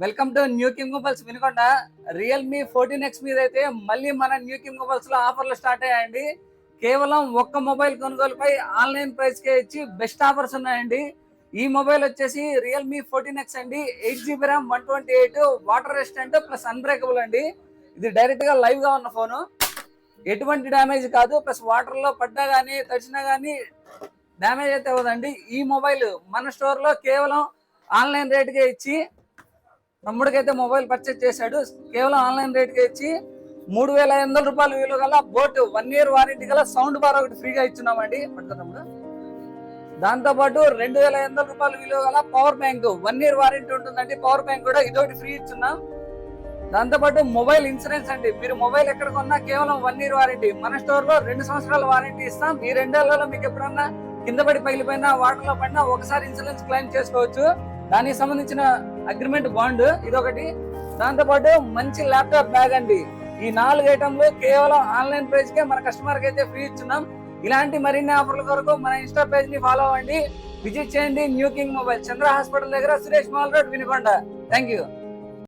Welcome to new king mobiles Vinukonda. Realme fourteen X మీద అయితే మళ్ళీ మన న్యూ కింగ్ మొబైల్స్లో ఆఫర్లు స్టార్ట్ అయ్యాయండి. కేవలం ఒక్క మొబైల్ కొనుగోలుపై ఆన్లైన్ ప్రైస్ కే ఇచ్చి బెస్ట్ ఆఫర్స్ ఉన్నాయండి. ఈ మొబైల్ వచ్చేసి రియల్మీ ఫోర్టీన్ ఎక్స్ అండి. Eight GB RAM one twenty eight water resistant plus unbreakable అండి. ఇది డైరెక్ట్గా లైవ్గా ఉన్న ఫోను ఎటువంటి డ్యామేజ్ కాదు. ప్లస్ వాటర్లో పడ్డా గానీ తడిచినా గానీ డ్యామేజ్ అయితే అవ్వదండి. ఈ మొబైల్ మన స్టోర్లో కేవలం ఆన్లైన్ రేట్కే ఇచ్చి తమ్ముడికైతే మొబైల్ పర్చేజ్ చేశాడు. కేవలం ఆన్లైన్ రేట్కి ఇచ్చి మూడు వేల ఐదు వందల రూపాయలు విలువ గల బోట్ వన్ ఇయర్ వారంటీ గల సౌండ్ బార్ ఒకటి ఫ్రీగా ఇచ్చున్నామండి. పడుతుంది తమ్ముడు. దాంతోపాటు రెండు వేల ఐదు వందల రూపాయలు విలువ గల power bank one year warranty ఉంటుందండి. పవర్ బ్యాంక్ కూడా ఇదొకటి ఫ్రీ ఇచ్చున్నాం. దాంతోపాటు మొబైల్ ఇన్సూరెన్స్ అండి. మీరు మొబైల్ ఎక్కడ కొన్నా కేవలం వన్ ఇయర్ వారంటీ. మన స్టోర్లో రెండు సంవత్సరాల వారంటీ ఇస్తాం. ఈ రెండేళ్ళలో మీకు ఎప్పుడన్నా కింద పడి పగిలిపోయినా వాటర్లో పడినా ఒకసారి ఇన్సూరెన్స్ క్లెయిమ్ చేసుకోవచ్చు. దానికి సంబంధించిన అగ్రిమెంట్ బాండ్ ఇదొకటి. దాంతో పాటు మంచి ల్యాప్టాప్ బ్యాగ్ అండి. ఈ నాలుగు ఐటమ్లు కేవలం ఆన్లైన్ ప్రైస్ కే మన కస్టమర్కి అయితే ఫ్రీ ఇచ్చున్నాం. ఇలాంటి మరిన్ని ఆఫర్ల కొరకు మన ఇన్స్టా పేజ్ని ఫాలో అవ్వండి. విజిట్ చేయండి new king mobile. Chandra hospital దగ్గర Suresh mall road Vinukonda. Thank you